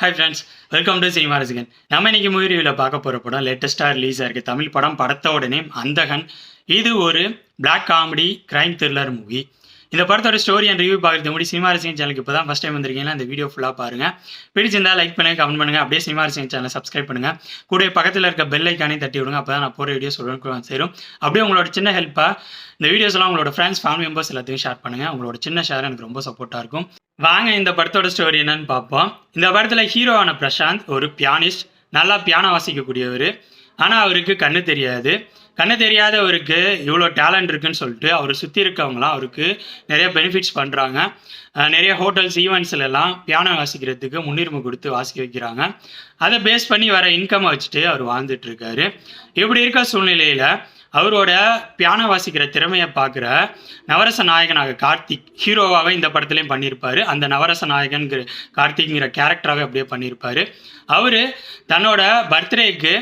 Hi friends welcome to cinema ரசிகன் நம்ம இன்னைக்கு மூவி ரிவியூவில் பார்க்க போகிற படம் லேட்டஸ்ட்டாக ரிலீஸ் ஆயிருக்கு தமிழ் படம் படத்தோட நேம் அந்தகன். இது ஒரு black comedy crime thriller movie இந்த படத்தோட ஸ்டோரி அண்ட் ரிவ்யூ பார்க்குறது முடி சினிமா ரசிகன் சேனலுக்கு இப்போ தான் ஃபஸ்ட் டைம் வந்திருக்கீங்களா இந்த வீடியோ ஃபுல்லாக பாருங்கள் பிடிச்சிருந்தா லைக் பண்ணுங்கள் கமெண்ட் பண்ணுங்கள் அப்படியே சினிமா ரசிகன் சேனலை சப்ஸ்கிரைப் பண்ணுங்கள் கூட பக்கத்தில் இருக்க பெல் ஐக்கானே தட்டி விடுங்க அப்போ தான் நான் போகிற வீடியோஸ் உடனுக்குடன் சேரும். அப்படியே உங்களோட சின்ன ஹெல்ப்பாக இந்த வீடியோஸ்லாம் உங்களோட ஃப்ரெண்ட்ஸ் ஃபேமிலி மெம்பர்ஸ் எல்லாத்தையும் ஷேர் பண்ணுங்கள் உங்களோட சின்ன ஷேர் எனக்கு ரொம்ப சப்போர்ட்டாக இருக்கும். வாங்க இந்த படத்தோட ஸ்டோரி என்னன்னு பார்ப்போம். இந்த படத்தில் ஹீரோவான பிரசாந்த் ஒரு பியானிஸ்ட் நல்லா பியானோ வாசிக்கக்கூடியவர். ஆனால் அவருக்கு கண்ணு தெரியாது. கண்ணு தெரியாதவருக்கு இவ்வளோ டேலண்ட் இருக்குன்னு சொல்லிட்டு அவரை சுற்றி இருக்கவங்களாம் அவருக்கு நிறைய பெனிஃபிட்ஸ் பண்ணுறாங்க நிறைய ஹோட்டல்ஸ் ஈவெண்ட்ஸ்லாம் பியானோ வாசிக்கிறதுக்கு முன்னுரிமை கொடுத்து வாசிக்க வைக்கிறாங்க. அதை பேஸ் பண்ணி வர இன்கம்மை வச்சுட்டு அவர் வாழ்ந்துட்டுருக்காரு இப்படி இருக்க சூழ்நிலையில் அவரோட பியானோ வாசிக்கிற திறமையை பார்க்குற நவரச நாயகனாக கார்த்திக் ஹீரோவாகவே இந்த படத்துலையும் பண்ணியிருப்பாரு. அந்த நவரச நாயகன்கிற கார்த்திக்ங்கிற கேரக்டராகவே அப்படியே பண்ணியிருப்பாரு. அவர் தன்னோட பர்த்டேக்கு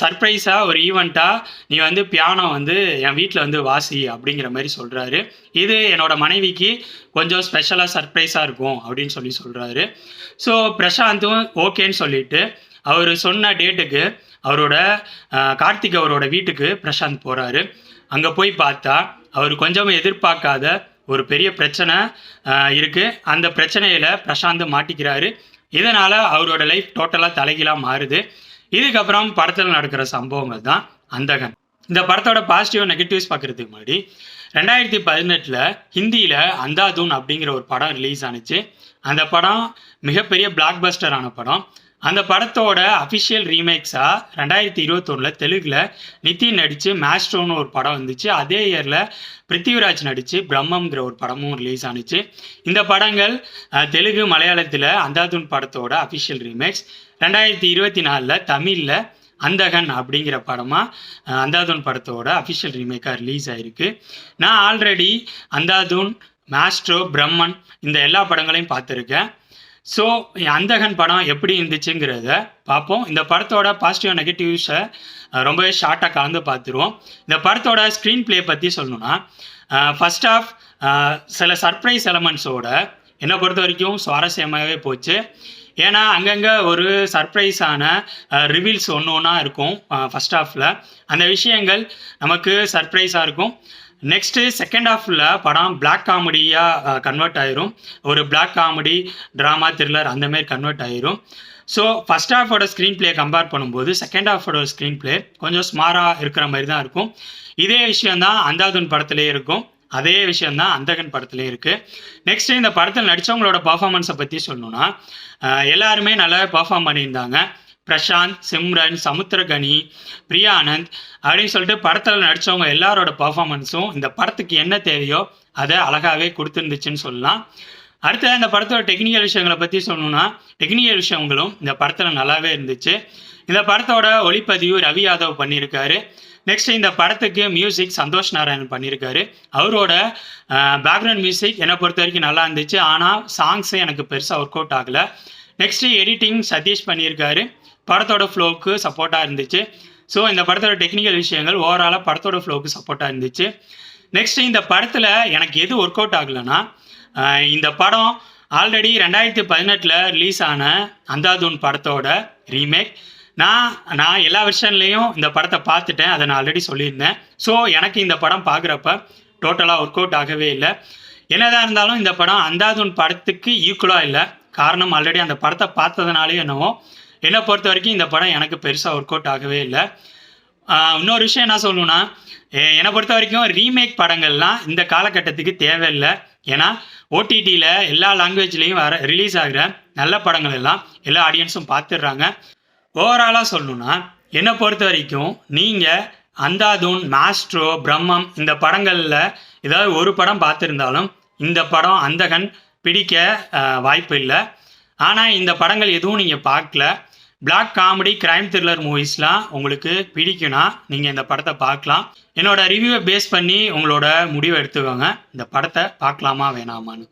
சர்ப்ரைஸாக ஒரு ஈவெண்ட்டாக நீ வந்து பியானோ வந்து என் வீட்டில் வந்து வாசி அப்படிங்கிற மாதிரி சொல்கிறாரு இது என்னோட மனைவிக்கு கொஞ்சம் ஸ்பெஷலாக சர்ப்ரைஸாக இருக்கும் அப்படின்னு சொல்லி சொல்கிறாரு ஸோ பிரசாந்தும் ஓகேன்னு சொல்லிட்டு அவர் சொன்ன டேட்டுக்கு அவரோட கார்த்திக் அவரோட வீட்டுக்கு பிரசாந்த் போகிறாரு அங்கே போய் பார்த்தா அவர் கொஞ்சம் எதிர்பார்க்காத ஒரு பெரிய பிரச்சனை இருக்குது அந்த பிரச்சனையில் பிரசாந்த் மாட்டிக்கிறாரு. இதனால் அவரோட லைஃப் டோட்டலாக தலைகீழாக மாறுது. இதுக்கப்புறம் படத்தில் நடக்கிற சம்பவங்கள் தான் அந்தகன் இந்த படத்தோட பாசிட்டிவ் நெகட்டிவ்ஸ் பார்க்குறதுக்கு முன்னாடி ரெண்டாயிரத்தி பதினெட்டில் ஹிந்தியில் அந்தாதூன் அப்படிங்கிற ஒரு படம் ரிலீஸ் ஆனுச்சு. அந்த படம் மிகப்பெரிய பிளாக் பஸ்டரான படம். அந்த படத்தோட அஃபிஷியல் ரீமேக்ஸாக ரெண்டாயிரத்தி இருபத்தொன்னில் தெலுங்கில் நிதின் நடித்து மேஸ்ட்ரோன்னு ஒரு படம் வந்துச்சு. அதே இயரில் பிருத்திவிராஜ் நடித்து பிரம்மங்கிற ஒரு படமும் ரிலீஸ் ஆனுச்சு. இந்த படங்கள் தெலுங்கு மலையாளத்தில் அந்தாதுன் படத்தோட அஃபிஷியல் ரீமேக்ஸ் ரெண்டாயிரத்தி இருபத்தி நாலில் தமிழில் அந்தகன் அப்படிங்கிற படமாக அந்தாதூன் படத்தோட அஃபிஷியல் ரீமேக்காக ரிலீஸ் ஆயிருக்கு. நான் ஆல்ரெடி அந்தாதுன் மாஸ்ட்ரோ பிரம்மன் இந்த எல்லா படங்களையும் பார்த்துருக்கேன். ஸோ அந்தகன் படம் எப்படி இருந்துச்சுங்கிறத பார்ப்போம். இந்த படத்தோட பாசிட்டிவ் நெகட்டிவ்ஸை ரொம்பவே ஷார்ட்டாக கலந்து பார்த்துருவோம். இந்த படத்தோட ஸ்க்ரீன் ப்ளே பற்றி சொல்லணும்னா ஃபர்ஸ்ட் ஆஃப் சில சர்ப்ரைஸ் எலமெண்ட்ஸோட என்னை பொறுத்த வரைக்கும் சுவாரஸ்யமாகவே போச்சு. ஏன்னா அங்கங்கே ஒரு சர்ப்ரைஸான ரிவீல்ஸ் ஒன்று ஒன்றா இருக்கும் ஃபஸ்ட் ஹாஃபில் அந்த விஷயங்கள் நமக்கு சர்ப்ரைஸாக இருக்கும். நெக்ஸ்ட்டு செகண்ட் ஹாஃபில் படம் பிளாக் காமெடியாக கன்வெர்ட் ஆயிரும். ஒரு பிளாக் காமெடி ட்ராமா த்ரில்லர் அந்தமாரி கன்வெர்ட் ஆயிரும். ஸோ ஃபஸ்ட் ஹாஃபோட ஸ்க்ரீன் ப்ளே கம்பேர் பண்ணும்போது செகண்ட் ஹாஃபோட ஸ்க்ரீன் ப்ளே கொஞ்சம் ஸ்மாராக இருக்கிற மாதிரி தான் இருக்கும். இதே விஷயம்தான் அந்தாதுன் படத்துலேயே இருக்கும். அதே விஷயம்தான் அந்தகன் படத்துலேயும் இருக்குது நெக்ஸ்ட் இந்த படத்தில் நடித்தவங்களோட பர்ஃபார்மன்ஸை பற்றி சொல்லணும்னா எல்லாருமே நல்லா பர்ஃபார்ம் பண்ணியிருந்தாங்க. பிரசாந்த் சிம்ரன் சமுத்திரகனி பிரியா ஆனந்த் அப்படின்னு சொல்லிட்டு படத்தில் நடித்தவங்க எல்லாரோட பர்ஃபார்மன்ஸும் இந்த படத்துக்கு என்ன தேவையோ அதை அழகாகவே கொடுத்துருந்துச்சுன்னு சொல்லலாம். அடுத்து இந்த படத்தோட டெக்னிக்கல் விஷயங்களை பற்றி சொல்லணும்னா டெக்னிக்கல் விஷயங்களும் இந்த படத்தில் நல்லாவே இருந்துச்சு. இந்த படத்தோட ஒளிப்பதிவு ரவி யாதவ் பண்ணியிருக்காரு. நெக்ஸ்ட் இந்த படத்துக்கு மியூசிக் சந்தோஷ் நாராயணன் பண்ணியிருக்காரு. அவரோட பேக்ரவுண்ட் மியூசிக் என்னை பொறுத்த வரைக்கும் நல்லா இருந்துச்சு. ஆனால் சாங்ஸே எனக்கு பெருசாக ஒர்க் அவுட் ஆகலை. நெக்ஸ்ட் எடிட்டிங் சதீஷ் பண்ணியிருக்காரு. படத்தோட ஃப்ளோவுக்கு சப்போர்ட்டாக இருந்துச்சு. ஸோ இந்த படத்தோட டெக்னிக்கல் விஷயங்கள் ஓவராலாக படத்தோட ஃப்ளோவுக்கு சப்போர்ட்டாக இருந்துச்சு. நெக்ஸ்ட் இந்த படத்தில் எனக்கு எது ஒர்க் அவுட் ஆகலைன்னா இந்த படம் ஆல்ரெடி ரெண்டாயிரத்தி பதினெட்டில் ரிலீஸ் ஆன அந்தாதூன் படத்தோட ரீமேக் நான் நான் எல்லா வெர்ஷன்லேயும் இந்த படத்தை பார்த்துட்டேன். அதை நான் ஆல்ரெடி சொல்லியிருந்தேன். ஸோ எனக்கு இந்த படம் பார்க்குறப்ப டோட்டலாக ஒர்க் அவுட் ஆகவே இல்லை. என்னதான் இருந்தாலும் இந்த படம் அந்தாதூன் படத்துக்கு ஈக்குவலாக இல்லை. காரணம் ஆல்ரெடி அந்த படத்தை பார்த்ததுனாலே என்னவோ என்னை பொறுத்த வரைக்கும் இந்த படம் எனக்கு பெருசாக ஒர்க் அவுட் ஆகவே இல்லை. இன்னொரு விஷயம் என்ன சொல்லணும்னா என்னை பொறுத்த வரைக்கும் ரீமேக் படங்கள்லாம் இந்த காலகட்டத்துக்கு தேவையில்லை. ஏன்னா ஓடிடியில் எல்லா லாங்குவேஜ்லேயும் வர ரிலீஸ் ஆகிற நல்ல படங்கள் எல்லாம் எல்லா ஆடியன்ஸும் பார்த்துடுறாங்க ஓவராலாக சொல்லணும்னா என்னை பொறுத்த வரைக்கும் நீங்கள் அந்தாதூன் மாஸ்ட்ரோ பிரம்மம் இந்த படங்களில் ஏதாவது ஒரு படம் பார்த்துருந்தாலும் இந்த படம் அந்தகன் பிடிக்க வாய்ப்பு இல்லை. ஆனால் இந்த படங்கள் எதுவும் நீங்கள் பார்க்கல பிளாக் காமெடி கிரைம் த்ரில்லர் மூவிஸ்லாம் உங்களுக்கு பிடிக்கும்னா நீங்கள் இந்த படத்தை பார்க்கலாம். என்னோட ரிவ்யூவை பேஸ் பண்ணி உங்களோட முடிவை எடுத்துக்கோங்க. இந்த படத்தை பார்க்கலாமா வேணாமான்னு.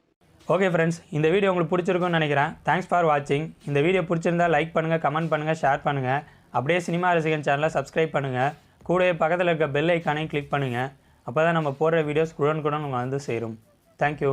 ஓகே ஃப்ரெண்ட்ஸ் இந்த வீடியோ உங்களுக்கு பிடிச்சிருக்கும்னு நினைக்கிறேன். தேங்க்ஸ் ஃபார் வாட்சிங் இந்த வீடியோ பிடிச்சிருந்தா லைக் பண்ணுங்கள் கமெண்ட் பண்ணுங்கள் ஷேர் பண்ணுங்கள் அப்படியே சினிமா ரசிகன் சேனலை சப்ஸ்கிரைப் பண்ணுங்கள் கூடவே பக்கத்தில் இருக்க பெல் ஐக்கானையும் கிளிக் பண்ணுங்கள் அப்போ தான் நம்ம போடுற வீடியோஸ் குடன் குடன் உங்களை வந்து சேரும். தேங்க்யூ